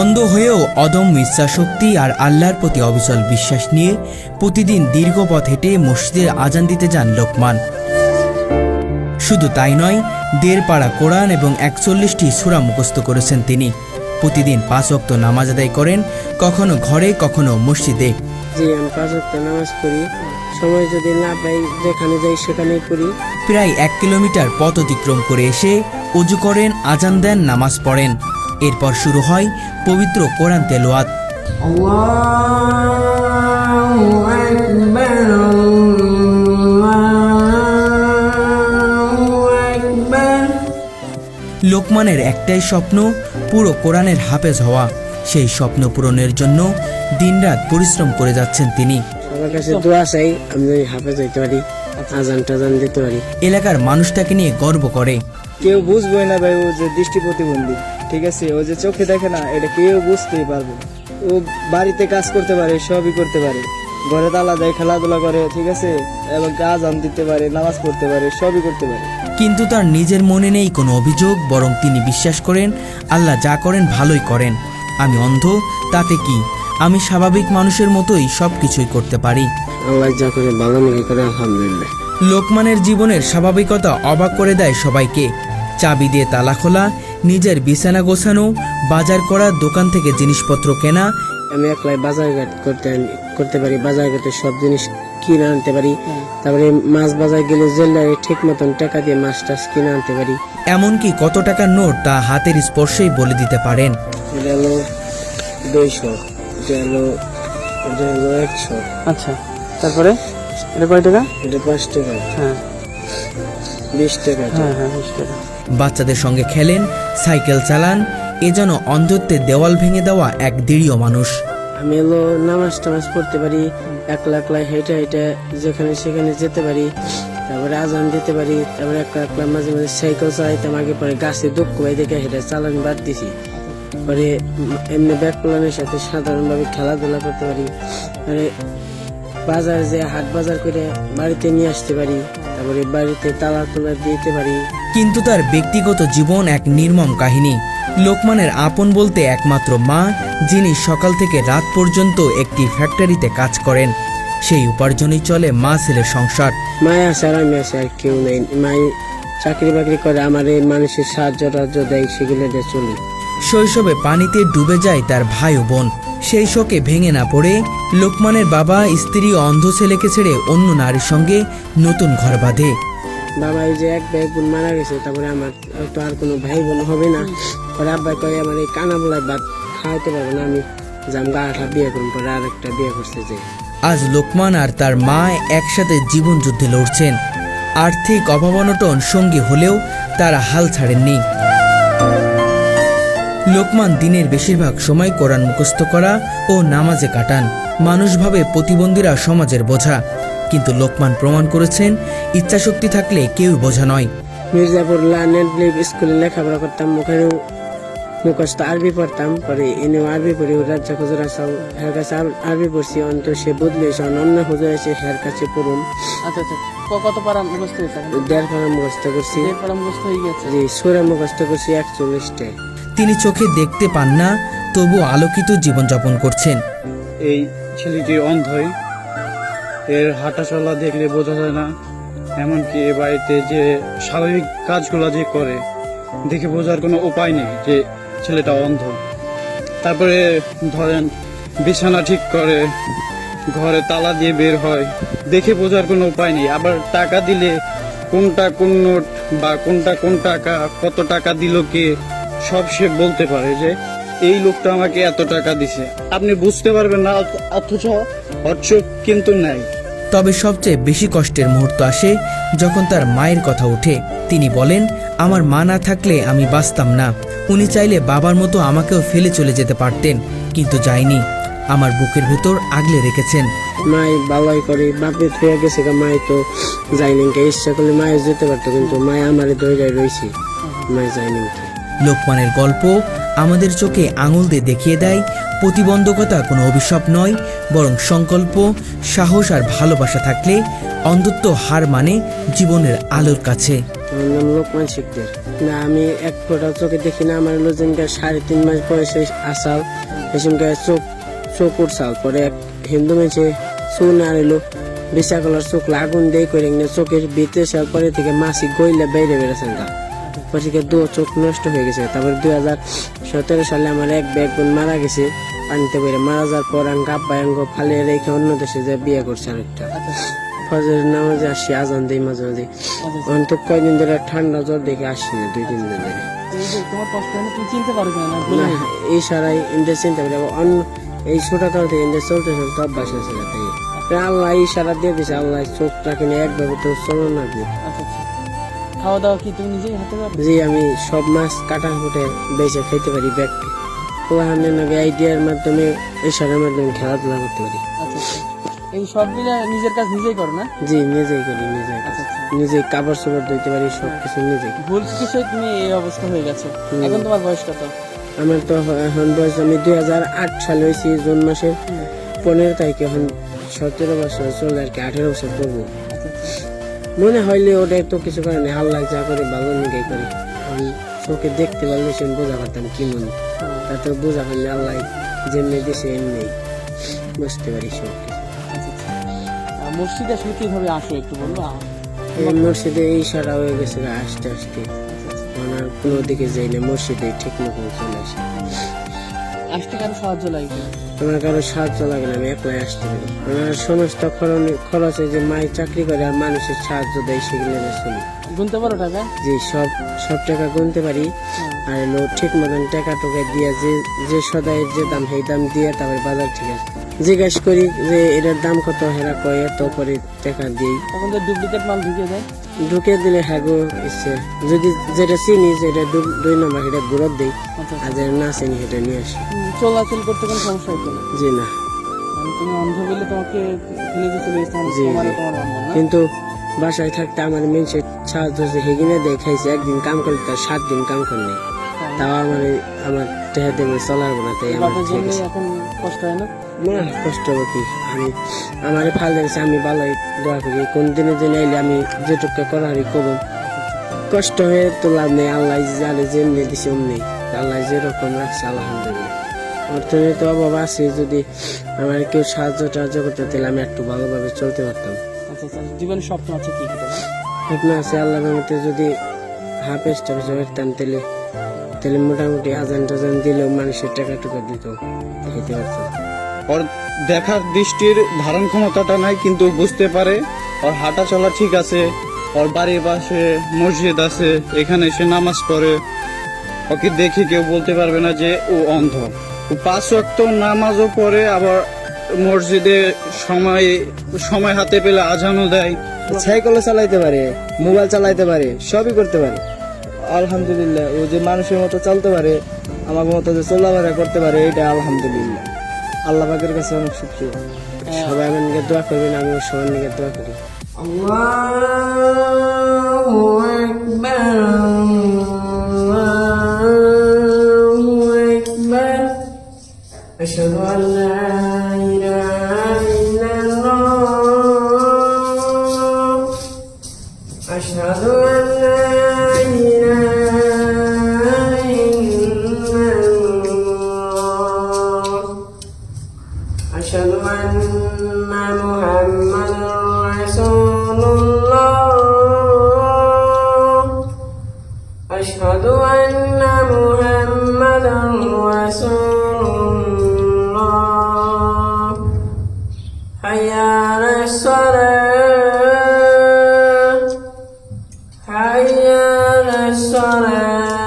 অন্ধ হয়েও অদম্য ইচ্ছাশক্তি আর আল্লাহর প্রতি অবিচল বিশ্বাস নিয়ে প্রতিদিন দীর্ঘ পথ হেঁটে মসজিদের আজান দিতে যান লোকমান। শুধু তাই নয় দেড় পাড়া কোরআন এবং একচল্লিশটি সুরা মুখস্থ করেছেন তিনি। প্রতিদিন পাঁচ অক্ত নামাজ আদায় করেন কখনো ঘরে কখনো মসজিদে। জি আমি পাঁচ ওয়াক্ত নামাজ পড়ি। সময় যদি না পাই যেখানে যাই সেখানেই পড়ি। প্রায় এক কিলোমিটার পথ অতিক্রম করে এসে অজু করেন আজান দেন নামাজ পড়েন। এরপর শুরু হয় পবিত্র কোরআন তেলোয়াত লোকমানের একটাই স্বপ্ন পুরো কোরআনের হাফেজ হওয়া। সেই স্বপ্ন পূরণের জন্য দিনরাত পরিশ্রম করে যাচ্ছেন তিনি। সবার কাছে দোয়া চাই আমি যদি হাফেজ হইতে পারি আজান টাজান দিতে পারি। এলাকার মানুষ তাকে নিয়ে গর্ব করে। কেউ বুঝবে না ভাই ও যে দৃষ্টি প্রতিবন্ধী। ঠিক আছে ও যে চোখে দেখে না এটা কেউ বুঝতেই পারবে ও বাড়িতে কাজ করতে পারে সবই করতে পারে। ঘরে তালা দেয় খেলাধুলা করে ঠিক আছে? এবং আজান দিতে পারে নামাজ পড়তে পারে সবই করতে পারে। কিন্তু তার নিজের মনে নেই কোনো অভিযোগ বরং তিনি বিশ্বাস করেন আল্লাহ যা করেন ভালোই করেন। আমি অন্ধ তাতে কি? আমি স্বাভাবিক মানুষের মতোই সব কিছুই করতে পারি। আল্লাহ যা করে ভালো মনে করে আলহামদুলিল্লাহ। লোকমানের জীবনের স্বাভাবিকতা অবাক করে দেয় সবাইকে। চাবি দিয়ে তালা খোলা নিজের বিছানা গোছানো বাজার করা দোকান থেকে জিনিসপত্র কেনা। আমি একলাই বাজার করতে করতে পারি বাজার ঘাটে সব জিনিস কিনে আনতে পারি। তারপরে মাছ বাজার গেলে জেলারে ঠিক মতন টাকা দিয়ে মাছ টাছ কিনে আনতে পারি। এমনকি কত টাকার নোট তা হাতের স্পর্শেই বলে দিতে পারেন। এটা হলো দুইশো এটা হলো এটা হলো একশো। আচ্ছা তারপরে? এটা কয় টাকা? এটা পাঁচ টাকা। হ্যাঁ। বিশ টাকা। হ্যাঁ হ্যাঁ বিশ টাকা। বাচ্চাদের সঙ্গে খেলেন, সাইকেল চালান, এ যেন অন্ধত্বের দেওয়াল ভেঙে দেওয়া এক দৃঢ় মানুষ। আমি হলো নামাজ টামাজ পড়তে পারি, একলা একলা হেঁটে হেঁটে যেখানে সেখানে যেতে পারি, তারপরে আজান দিতে পারি, তারপরে একলা একলা মাঝে মাঝে সাইকেল চালাইতাম আগে পরে গাছে দুঃখ ভাই দেখে হেঁটে চালান বাদ দিছি। পরে এমনি ব্যাগ পোলানের সাথে সাধারণভাবে খেলাধুলা করতে পারি মানে বাজার যে হাট বাজার করে বাড়িতে নিয়ে আসতে পারি, তারপরে বাড়িতে তালা তোলা দিতে পারি কিন্তু তার ব্যক্তিগত জীবন এক নির্মম কাহিনী। লোকমানের আপন বলতে একমাত্র মা যিনি সকাল থেকে রাত পর্যন্ত একটি ফ্যাক্টরিতে কাজ করেন। সেই উপার্জনেই চলে মা ছেলের সংসার। মায় আমি আছে আর কেউ নেই। মাই চাকরি বাকরি করে আমার এই মানুষের সাহায্য টাহায্য দেয় সেগুলো দিয়ে চলি। শৈশবে পানিতে ডুবে যায় তার ভাই ও বোন। সেই শোকে ভেঙে না পড়ে লোকমানের বাবা স্ত্রী অন্ধ ছেলেকে ছেড়ে অন্য নারীর সঙ্গে নতুন ঘর বাঁধে। বাবা এই যে এক ভাই বোন মারা গেছে, তারপরে আমার তো আর কোনো ভাই বোন হবে না। পরে আব্বাই কয়ে, আমার এই কানা বলায় ভাত খাওয়াইতে পারব না, আমি জামগা আঠা বিয়ে করুন পরে আর একটা বিয়ে করতে যাই আজ লোকমান আর তার মা একসাথে জীবন যুদ্ধে লড়ছেন। আর্থিক অভাবনটন সঙ্গী হলেও তারা হাল ছাড়েননি। লোকমান দিনের বেশিরভাগ সময় কোরআন মুখস্থ করা ও নামাজে কাটান। মানুষ ভাবে প্রতিবন্ধীরা সমাজের বোঝা। কিন্তু লোকমান প্রমাণ করেছেন ইচ্ছাশক্তি থাকলে কেউ বোঝা নয়। মির্জাপুর নেটলিপ স্কুলে লেখাপড়া করতাম ওখানেও মুখস্থ আরবি পড়তাম পরে এনেও আরবি পড়ি রাজ্জা হুজুর আসাও হের কাছে আরবি পড়ছি অন্ত সে বদলে এসে অন্য হুজুর এসে হের কাছে পড়ুন আচ্ছা আচ্ছা কত পারা মুখস্থ? দেড় পারা মুখস্থ করছি। দেড় পারা মুখস্থ হয়ে গেছে? জি সুরা মুখস্থ করছি একচল্লিশটায়। তিনি চোখে দেখতে পান না তবু আলোকিত জীবনযাপন করছেন। এই ছেলেটি অন্ধই এর হাঁটা চলা দেখলে বোঝা যায় না। এমনকি এ বাড়িতে যে স্বাভাবিক কাজগুলো যে করে, দেখে বোঝার কোনো উপায় নেই যে ছেলেটা অন্ধ। তারপরে ধরেন বিছানা ঠিক করে, ঘরে তালা দিয়ে বের হয়, দেখে বোঝার কোনো উপায় নেই। আবার টাকা দিলে কোনটা কোন নোট বা কোনটা কোন টাকা, কত টাকা দিল কে, সব সে বলতে পারে যে এই লোকটা আমাকে এত টাকা দিছে। আপনি বুঝতে পারবেন না অথচ চোখ কিন্তু নাই। তবে সবচেয়ে বেশি কষ্টের মুহূর্ত আসে যখন তার মায়ের কথা ওঠে। তিনি বলেন আমার মা না থাকলে আমি বাঁচতাম না। উনি চাইলে বাবার মতো আমাকেও ফেলে চলে যেতে পারতেন কিন্তু যায়নি। আমার বুকের ভেতর আগলে রেখেছেন। মাই বালাই করে বাপে থুয়ে গেছে গা মাই তো যায়নি। কে ইচ্ছা করলে মায়ে যেতে পারতো কিন্তু মায় আমারে ধরে রয়েছে মায় যায়নি। লোকমানের গল্প আমাদের চোখে আঙুল দিয়ে দেখিয়ে দেয়, প্রতিবন্ধকতা কোনো অভিশাপ নয়, বরং সংকল্প, সাহস আর ভালোবাসা থাকলে অন্ধত্ব হার মানে জীবনের আলোর কাছে। লোকমান শিকদের। না, আমি এক ফোঁটা চোখে দেখি না, আমার লোজনকার সাড়ে তিন মাস বয়সে আসাল এসনকার চোখ চোখ উঠছাল পরে এক হিন্দু মেছে চুন আর এলো বিশা কলার চোখ লাগুন দিয়ে করে না চোখের ভিতরে সাল পরে থেকে মাসি গইলে বাইরে বেড়েছেন গা দু চোখ নষ্ট হয়ে গেছে। তারপর দুই হাজার সতেরো সালে আমার এক ব্যাগ বোন মারা গেছে। পানিতে বেড়ে মারা যাওয়ার পর আমি গাব্বা অঙ্গ ফালিয়ে রেখে অন্য দেশে যে বিয়ে করছে আরেকটা। ফজর নামাজে আসি, আজান দিই, মাঝে মাঝে। এখন তো কয়দিন ধরে ঠান্ডা জ্বর দেখে আসছি না দুই তিন দিন ধরে। এই সারাই ইন্দ্র চিন্তা আবার অন্য এই ছোটা কাল থেকে ইন্দ্র চলতে চলতে অভ্যাস তাই। আল্লাহ এই সারা দিয়ে দিছে, আল্লাহ চোখটা কিনে একভাবে তো চলো না খাওয়া দাওয়া কি তুমি নিজেই হাতে পারবে যে আমি সব মাছ কাটা ফুটে বেঁচে খাইতে পারি ব্যাগ ওখানে নাকি আইডিয়ার মাধ্যমে এই সারের মাধ্যমে খেলাধুলা করতে পারি। আচ্ছা আচ্ছা। এই সবগুলা নিজের কাজ নিজেই করো না? জি নিজেই করি নিজেই। আচ্ছা নিজেই কাপড় চোপড় ধুইতে পারি সব কিছু নিজেই। ভুল চিকিৎসায় তুমি এই অবস্থা হয়ে গেছো। এখন তোমার বয়স কত? আমার তো এখন বয়স আমি দুই হাজার আট সালে হয়েছি জুন মাসের পনেরো তারিখে এখন সতেরো বছর চলে আর কি আঠেরো বছর আচ্ছা মনে হইলে ওটাই তো কিছু করে না আল্লাহ যা করে ভালো নিগাই করে। আমি চোখে দেখতে পারলে সে বোঝা পারতাম কি মনে। তাতে বোঝা পারলে আল্লাহ যেমনি দিছে এমনি। বুঝতে পারি সব আচ্ছা আচ্ছা। মসজিদে আসলে কীভাবে আসো একটু বলব এই মসজিদে এই সারা হয়ে গেছে আস্তে আস্তে। আচ্ছা আচ্ছা। মানে কোনো দিকে যাই না মসজিদে ঠিক মতো চলে আসি। আসতে কারও সাহায্য লাগবে তোমার কারও সাহায্য লাগে না আমি একলাই আসতে পারি। আমার সমস্ত খরচ- যে মাই চাকরি করে আর মানুষের সাহায্য দেয় সেগুলো গুনতে পারো টাকা? সব সব টাকা গুনতে পারি। হ্যাঁ, আর ঠিক মতন টাকা টোকা দিয়ে যে যে সদাই যে দাম সেই দাম দিয়ে তারপরে বাজার ঠিক আছে। জিজ্ঞেস করি যে এটার দাম কত? হেরা কয় এত করে টাকা দিই তো ডুপ্লিকেট মাল ঢুকিয়ে দেয়। ঢুকে দিলে হাগু ইচ্ছে। যদি যেটা চিনি যেটা দুই নম্বর সেটা গুরত দিই আচ্ছা। আর যেটা না চিনি সেটা নিয়ে আসি। চলাচল করতে কোনো সমস্যা হতো না। জি না। মানে তুমি অন্ধ বলে তোমাকে ফেলে গেছে জি, কিন্তু বাসায় থাকতে আমার মেনসে সাহায্য হচ্ছে হেগিনে দেখাইছে একদিন কাম করলে তার সাত দিন কাম করে নেই। হ্যাঁ। তাও আমার আমার টেহা চলার না তাই আমার এখন কষ্ট হয় না? না কষ্ট হবে আমি আমার ফাল দিয়েছে আমি ভালোই দোয়া করি। কোন দিনে দিন আইলে আমি যেটুকু করা হারি করুন কষ্ট হয়ে তো লাভ নেই আল্লাহ জানে যেমনি দিছে অমনি। আল্লাহ যেরকম রাখছে আলহামদুলিল্লাহ। অর্থনীতি অভাব আছে যদি আমার কেউ সাহায্য টাহায্য করতে তাহলে আমি একটু ভালোভাবে চলতে পারতাম। আচ্ছা আচ্ছা স্বপ্ন আছে কি স্বপ্ন আছে আল্লাহ রহমতে যদি হাফেজ টাফেজ করতাম তাহলে তাহলে মোটামুটি আজান টাজান দিলেও মানুষের টাকা টুকা দিত খেতে পারতাম। ওর দেখার দৃষ্টির ধারণ ক্ষমতাটা নাই, কিন্তু বুঝতে পারে ওর হাঁটা চলা ঠিক আছে, ওর বাড়ির পাশে মসজিদ আছে, এখানে সে নামাজ পড়ে। ওকে দেখে কেউ বলতে পারবে না যে ও অন্ধ। ও পাঁচ ওয়াক্ত নামাজও পড়ে, আবার মসজিদে সময় সময় হাতে পেলে আজানও দেয়। সাইকেলও চালাইতে পারে, মোবাইল চালাইতে পারে, সবই করতে পারে। আলহামদুলিল্লাহ, ও যে মানুষের মতো চলতে পারে, আমার মতো যে চলাফেরা করতে পারে, এটা আলহামদুলিল্লাহ। আল্লাহ পাকের কাছে অনেক সুপ্রিয় সবাই আমার নিকে দোয়া করবেন আমি সবার নিকে দোয়া করি। আল্লাহ I am Aya Nasana.